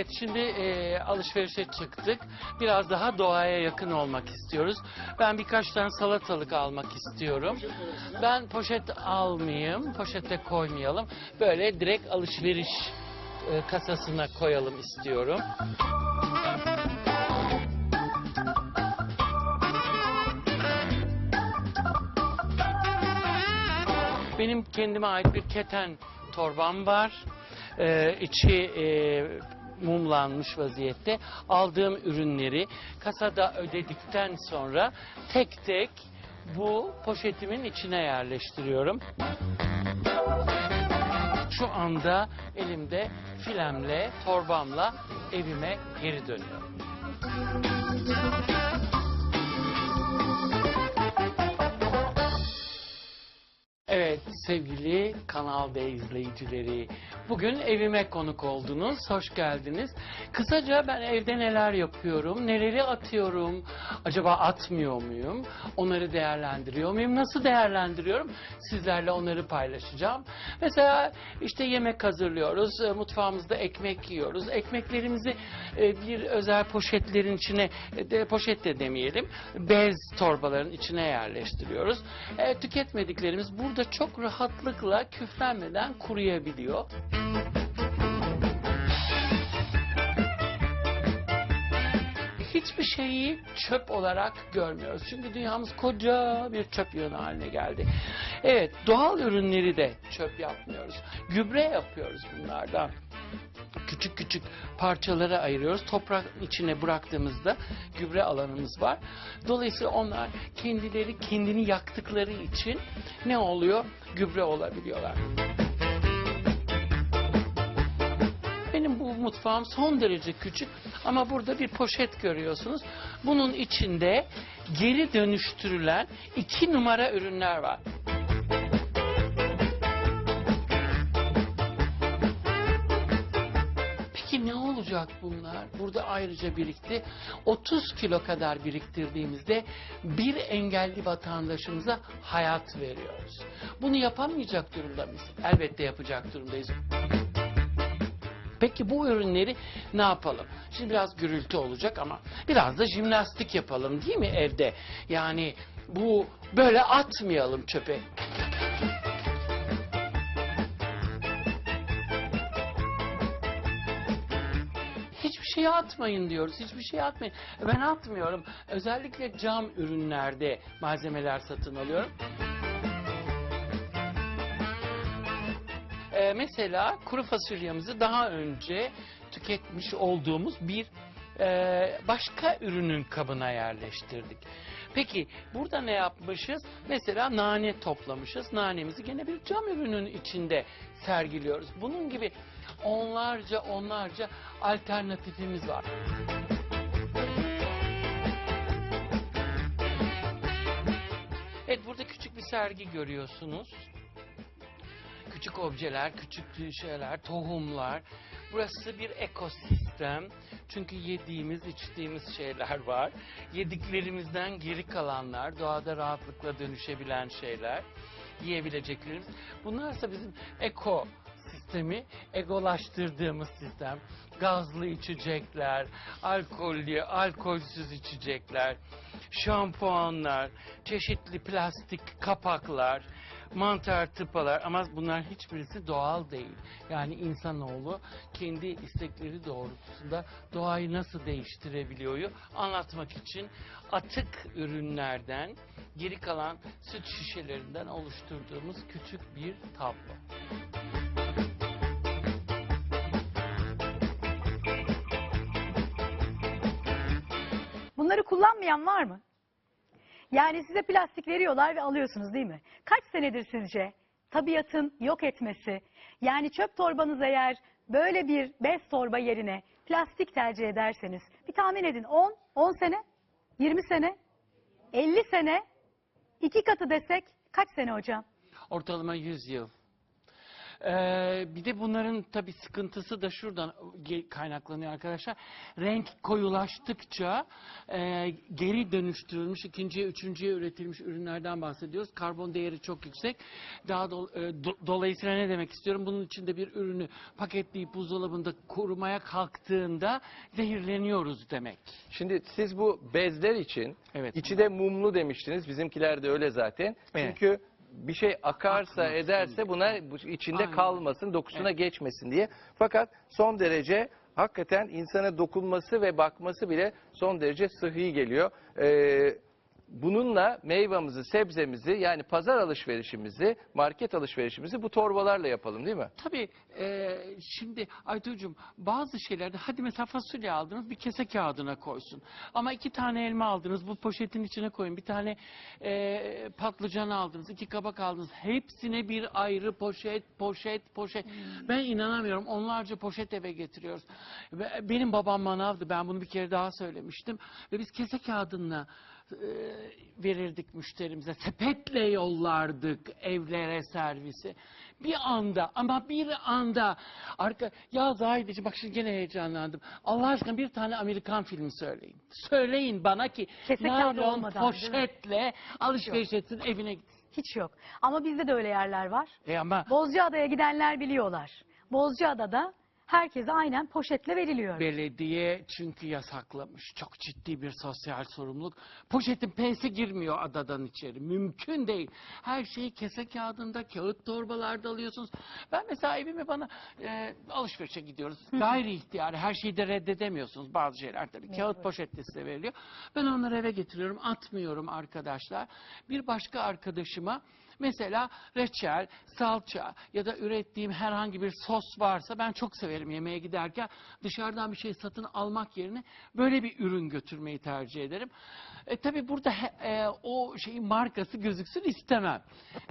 Evet şimdi e, alışverişe çıktık. Biraz daha doğaya yakın olmak istiyoruz. Ben birkaç tane salatalık almak istiyorum. Ben poşet almayayım, poşete koymayalım. Böyle direkt alışveriş e, kasasına koyalım istiyorum. Benim kendime ait bir keten torbam var. Ee, içi e, mumlanmış vaziyette. Aldığım ürünleri kasada ödedikten sonra tek tek bu poşetimin içine yerleştiriyorum. Şu anda elimde filemle, torbamla evime geri dönüyorum. Sevgili Kanal D izleyicileri. Bugün evime konuk oldunuz. Hoş geldiniz. Kısaca ben evde neler yapıyorum, neleri atıyorum, acaba atmıyor muyum, onları değerlendiriyor muyum, nasıl değerlendiriyorum sizlerle onları paylaşacağım. Mesela işte yemek hazırlıyoruz, e, mutfağımızda ekmek yiyoruz. Ekmeklerimizi e, bir özel poşetlerin içine, e, poşet de demeyelim, bez torbaların içine yerleştiriyoruz. Tüketmediklerimiz burada çok rahatlıkla küflenmeden kuruyabiliyor. Hiçbir şeyi çöp olarak görmüyoruz. Çünkü dünyamız koca bir çöp yığını haline geldi. Evet, doğal ürünleri de çöp yapmıyoruz. Gübre yapıyoruz bunlardan küçük küçük parçalara ayırıyoruz. Toprak içine bıraktığımızda gübre alanımız var. Dolayısıyla onlar kendileri kendini yaktıkları için ne oluyor? Gübre olabiliyorlar. Benim bu mutfağım son derece küçük ama burada bir poşet görüyorsunuz. Bunun içinde geri dönüştürülen iki numara ürünler var. Peki ne olacak bunlar? Burada ayrıca birikti. 30 kilo kadar biriktirdiğimizde bir engelli vatandaşımıza hayat veriyoruz. Bunu yapamayacak durumda mıyız? Elbette yapacak durumdayız. Peki bu ürünleri ne yapalım? Şimdi biraz gürültü olacak ama biraz da jimnastik yapalım değil mi evde? Yani bu böyle atmayalım çöpe. Şey atmayın diyoruz. Hiçbir şey atmayın. Ben atmıyorum. Özellikle cam ürünlerde malzemeler satın alıyorum. Ee, mesela kuru fasulyemizi daha önce tüketmiş olduğumuz bir e, başka ürünün kabına yerleştirdik. Peki burada ne yapmışız? Mesela nane toplamışız. Nanemizi gene bir cam ürünün içinde sergiliyoruz. Bunun gibi onlarca onlarca alternatifimiz var. Evet burada küçük bir sergi görüyorsunuz küçük objeler, küçük şeyler, tohumlar. Burası bir ekosistem. Çünkü yediğimiz, içtiğimiz şeyler var. Yediklerimizden geri kalanlar, doğada rahatlıkla dönüşebilen şeyler, yiyebileceklerimiz. Bunlarsa bizim eko sistemi egolaştırdığımız sistem. Gazlı içecekler, alkollü, alkolsüz içecekler, şampuanlar, çeşitli plastik kapaklar, mantar tıpalar ama bunlar hiçbirisi doğal değil. Yani insanoğlu kendi istekleri doğrultusunda doğayı nasıl değiştirebiliyor anlatmak için atık ürünlerden geri kalan süt şişelerinden oluşturduğumuz küçük bir tablo. Bunları kullanmayan var mı? Yani size plastik veriyorlar ve alıyorsunuz değil mi? Kaç senedir sizce tabiatın yok etmesi, yani çöp torbanız eğer böyle bir bez torba yerine plastik tercih ederseniz bir tahmin edin 10, 10 sene, 20 sene, 50 sene, iki katı desek kaç sene hocam? Ortalama 100 yıl. Ee, bir de bunların tabii sıkıntısı da şuradan kaynaklanıyor arkadaşlar. Renk koyulaştıkça e, geri dönüştürülmüş ikinciye, üçüncüye üretilmiş ürünlerden bahsediyoruz. Karbon değeri çok yüksek. Daha do- e, do- dolayısıyla ne demek istiyorum? Bunun içinde bir ürünü paketleyip buzdolabında korumaya kalktığında zehirleniyoruz demek. Şimdi siz bu bezler için Evet. içi de mumlu demiştiniz. Bizimkiler de öyle zaten. Evet. Çünkü bir şey akarsa ederse buna bu içinde Aynen. kalmasın, dokusuna Evet. geçmesin diye. Fakat son derece hakikaten insana dokunması ve bakması bile son derece sıhhi geliyor. Ee, bununla meyvamızı, sebzemizi yani pazar alışverişimizi, market alışverişimizi bu torbalarla yapalım değil mi? Tabii e, şimdi Aytucuğum bazı şeylerde hadi mesela fasulye aldınız bir kese kağıdına koysun. Ama iki tane elma aldınız bu poşetin içine koyun. Bir tane e, patlıcan aldınız, iki kabak aldınız. Hepsine bir ayrı poşet, poşet, poşet. Ben inanamıyorum onlarca poşet eve getiriyoruz. Ve benim babam manavdı ben bunu bir kere daha söylemiştim. Ve biz kese kağıdına verirdik müşterimize. Sepetle yollardık evlere servisi. Bir anda ama bir anda arka ya Zahideciğim bak şimdi gene heyecanlandım. Allah aşkına bir tane Amerikan filmi söyleyin. Söyleyin bana ki Kese olmadan, poşetle alışveriş etsin evine gitsin. Hiç yok. Ama bizde de öyle yerler var. E ama Bozcaada'ya gidenler biliyorlar. Bozcaada'da herkese aynen poşetle veriliyor. Belediye çünkü yasaklamış. Çok ciddi bir sosyal sorumluluk. Poşetin P'si girmiyor adadan içeri. Mümkün değil. Her şeyi kese kağıdında, kağıt torbalarda alıyorsunuz. Ben mesela evime bana e, alışverişe gidiyoruz. Gayri ihtiyari. Her şeyi de reddedemiyorsunuz. Bazı şeyler tabii. Kağıt poşette size veriliyor. Ben onları eve getiriyorum. Atmıyorum arkadaşlar. Bir başka arkadaşıma Mesela reçel, salça ya da ürettiğim herhangi bir sos varsa ben çok severim yemeğe giderken dışarıdan bir şey satın almak yerine böyle bir ürün götürmeyi tercih ederim. E, tabii burada he- e, o şeyin markası gözüksün istemem.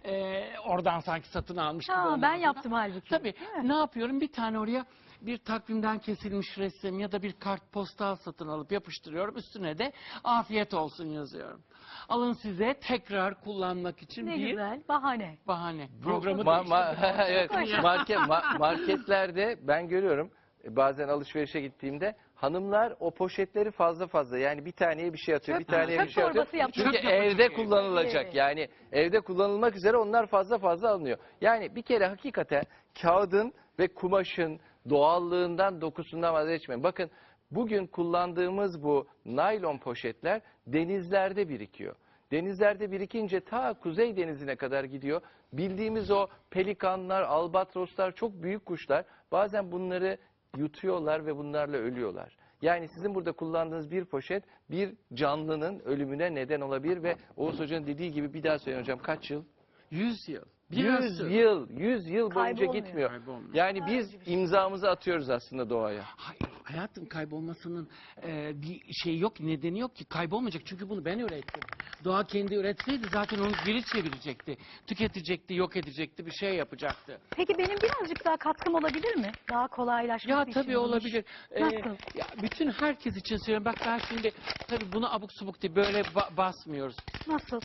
E, oradan sanki satın almış gibi Ha, ben yaptım halbuki. Tabii ne yapıyorum bir tane oraya bir takvimden kesilmiş resim ya da bir kartpostal satın alıp yapıştırıyorum. Üstüne de afiyet olsun yazıyorum. Alın size tekrar kullanmak için Ne bir güzel bahane. bahane. Programı ma- ma- evet, market, ma- marketlerde ben görüyorum e, bazen alışverişe gittiğimde hanımlar o poşetleri fazla fazla yani bir taneye bir şey atıyor, Çöp- bir taneye çöp bir şey atıyor. torbası yapıyor. Çünkü Çöp yapıcı evde kullanılacak Evet. yani evde kullanılmak üzere onlar fazla fazla alınıyor. Yani bir kere hakikaten kağıdın ve kumaşın doğallığından, dokusundan vazgeçmeyin. Bakın bugün kullandığımız bu naylon poşetler denizlerde birikiyor. Denizlerde birikince ta Kuzey Denizi'ne kadar gidiyor. Bildiğimiz o pelikanlar, albatroslar çok büyük kuşlar. Bazen bunları yutuyorlar ve bunlarla ölüyorlar. Yani sizin burada kullandığınız bir poşet bir canlının ölümüne neden olabilir ve Oğuz Hoca'nın dediği gibi bir daha söyleyin hocam kaç yıl? 100 yıl. 100 Biraz yıl, 100 yıl boyunca Kaybolmuyor. gitmiyor. Kaybolmuyor. Yani biz imzamızı atıyoruz aslında doğaya. Hayır, hayatım kaybolmasının e, bir şey yok, nedeni yok ki. Kaybolmayacak çünkü bunu ben ürettim. Doğa kendi üretseydi zaten onu geri çevirecekti. Tüketecekti, yok edecekti, bir şey yapacaktı. Peki benim birazcık daha katkım olabilir mi? Daha kolaylaşması Ya için tabii iş. olabilir. Ee, Nasıl? ya bütün herkes için söylüyorum. Bak ben şimdi tabii bunu abuk subuk diye böyle ba- basmıyoruz. Nasıl?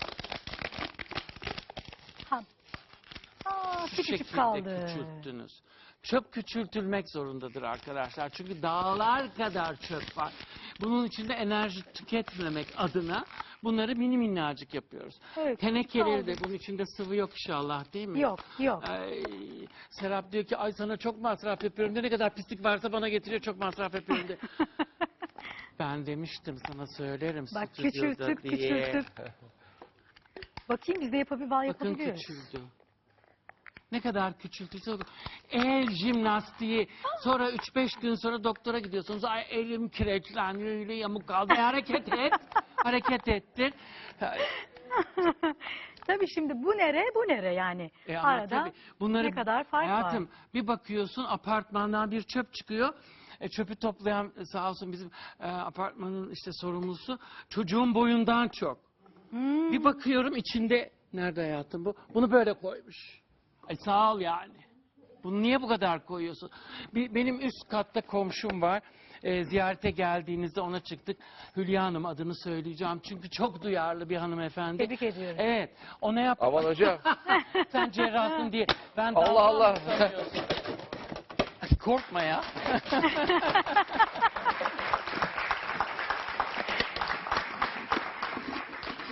Ha. Aa, şekilde kaldı. küçülttünüz. Çöp küçültülmek zorundadır arkadaşlar. Çünkü dağlar kadar çöp var. Bunun içinde enerji tüketmemek adına bunları mini minnacık yapıyoruz. Evet, Tenekeleri de bunun içinde sıvı yok inşallah değil mi? Yok, yok. Ay, Serap diyor ki ay sana çok masraf yapıyorum. diyor. Ne kadar pislik varsa bana getiriyor çok masraf yapıyorum diye. ben demiştim sana söylerim. Bak stüdyoda küçültüp diye. küçültüp. Bakayım biz de yapabil Bakın yapabiliyoruz. küçüldü. Ne kadar küçültürse o- el jimnastiği sonra 3-5 gün sonra doktora gidiyorsunuz. Ay elim kireçlendi öyle yamuk kaldı. E, hareket et. hareket ettir. tabii şimdi bu nere bu nere yani. E ama Arada tabii bunları ne kadar fark hayatım, var. bir bakıyorsun apartmandan bir çöp çıkıyor. E, çöpü toplayan sağ olsun bizim e, apartmanın işte sorumlusu çocuğun boyundan çok. Hmm. Bir bakıyorum içinde nerede hayatım bu? Bunu böyle koymuş. Ay sağ ol yani. Bunu niye bu kadar koyuyorsun? Bir, benim üst katta komşum var. e, ziyarete geldiğinizde ona çıktık. Hülya Hanım adını söyleyeceğim çünkü çok duyarlı bir hanımefendi. Tebrik ediyorum. Evet ona yap. Aman hocam. Sen cerrahsın diye. Ben Allah Allah. Korkma ya.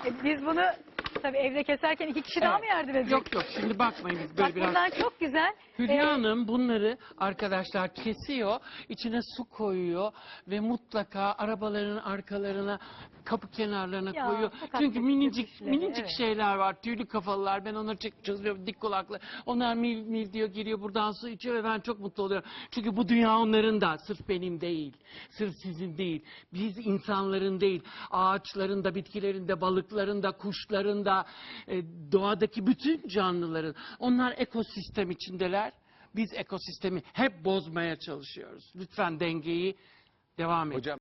E, Biz bunu tabii evde keserken iki kişi daha mı yardım edecek? Yok yok şimdi bakmayın biz böyle Bak biraz. bunlar çok güzel. Hülya Ee, Hanım bunları arkadaşlar kesiyor, içine su koyuyor ve mutlaka arabaların arkalarına, kapı kenarlarına Ya, koyuyor. sokak Çünkü minicik işleri, minicik evet. şeyler var, tüylü kafalılar. Ben onları çek çözüyorum, dik kulaklı. Onlar mil mil diyor, giriyor buradan su içiyor ve ben çok mutlu oluyorum. Çünkü bu dünya onların da, sırf benim değil, sırf sizin değil. Biz insanların değil, ağaçların da, bitkilerin de, balıkların da, kuşların da, e, doğadaki bütün canlıların. Onlar ekosistem içindeler. Biz ekosistemi hep bozmaya çalışıyoruz. Lütfen dengeyi devam edin. Hocam